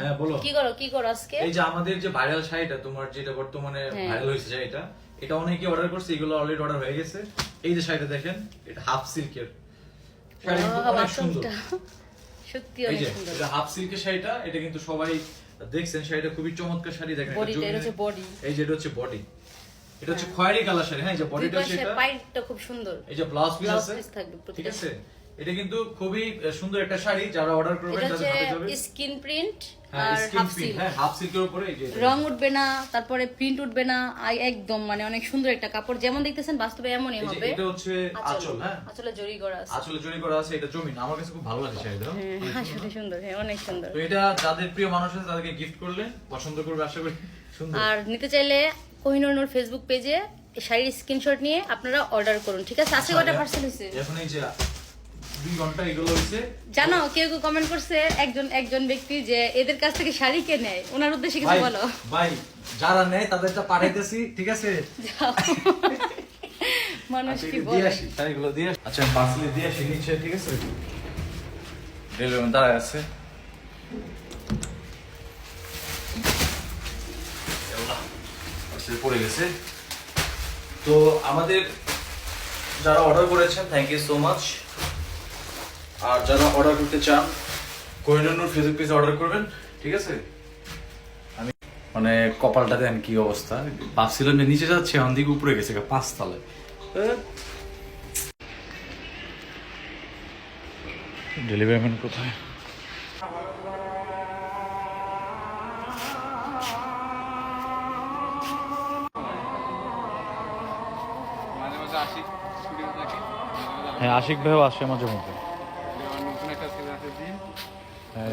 হ্যাঁ, বলো। কি করো কি করো আজকে? এই যে আমাদের যে ভাইরাল শাড়িটা তোমার যেটা বর্তমানে হ্যাঁ। ভাইরাল হয়েছে শাড়িটা এটা অনেকে অর্ডার করছে এগুলো অলরেডি অর্ডার হয়ে গেছে। এই যে শাড়িটা দেখেন এটা হাফ সিল্কের। সত্যি অনেক সুন্দর। এটা হাফ সিল্কের শাড়িটা এটা কিন্তু সবাই দেখছেন শাড়িটা খুবই চমৎকার শাড়ি দেখেন এটা হচ্ছে বডি এই যে এটা হচ্ছে বডি এটা হচ্ছে খয়েরি কালার শাড়ি হ্যাঁ এই যে বডিটা সেটা পাইটটা খুব সুন্দর। এই যে ব্লাউজ পিস আছে। ঠিক আছে? এটা কিন্তু খুবই সুন্দর একটা শাড়ি যারা অর্ডার করবেন তাদের হাতে যাবে। স্কিন প্রিন্ট হ্যাঁ আর হাফ সিল্ক হ্যাঁ হাফ সিল্কের উপরে এই যে রং উঠবে না তারপরে প্রিন্ট উঠবে না একদম মানে অনেক সুন্দর একটা কাপড়। যেমন দেখতেছেন বাস্তবে এমনই হবে। এটা হচ্ছে আঁচল। হ্যাঁ। আঁচলে জড়ি করা আছে। আঁচলে জড়ি করা আছে এটা জমিন। আমার কাছে খুব ভালো লাগে শাড়িটা। হ্যাঁ, আসলে সুন্দর হ্যাঁ অনেক সুন্দর। তো এটা যাদের প্রিয় মানুষ আছে তাদেরকে গিফট করলে পছন্দ করবে আশা করি সুন্দর। আর নিতে চাইলে কোহিনুর নূর ফেসবুক পেজে শাড়ির স্ক্রিনশট নিয়ে আপনারা অর্ডার করুন ঠিক আছে? আজকে কয়টা পার্সেল হয়েছে? এখন এই যে দুই ঘণ্টা এগুলো হয়েছে জানো কেউ কেউ কমেন্ট করছে একজন একজন ব্যক্তি যে এদের কাছ থেকে শাড়ি কে নেয়? ওনার উদ্দেশ্যে কিছু বলো। ভাই যারা নেয় তাদেরটা পাঠাইতেছি ঠিক আছে? মানুষ আচ্ছা, কি বলে? শাড়িগুলো দিয়ে আচ্ছা পার্সেলে দিয়ে আসি নিচে ঠিক আছে? রেলওয়ে দাঁড়ায় আছে। পড়ে গেছে। তো আমাদের যারা অর্ডার করেছেন থ্যাংক ইউ সো মাচ আর যারা অর্ডার করতে চান কোহিনুর ফেসবুক পেজে অর্ডার করবেন ঠিক আছে? আমি মানে কপালটা দেন কি অবস্থা? ভাবছিলাম যে নিচে যাচ্ছে এখন দিকে উপরে গেছে পাঁচ পাঁচতলায়। ডেলিভারি ম্যান কোথায়? হ্যাঁ আশিক ভাইও আসে মাঝে মধ্যে। আর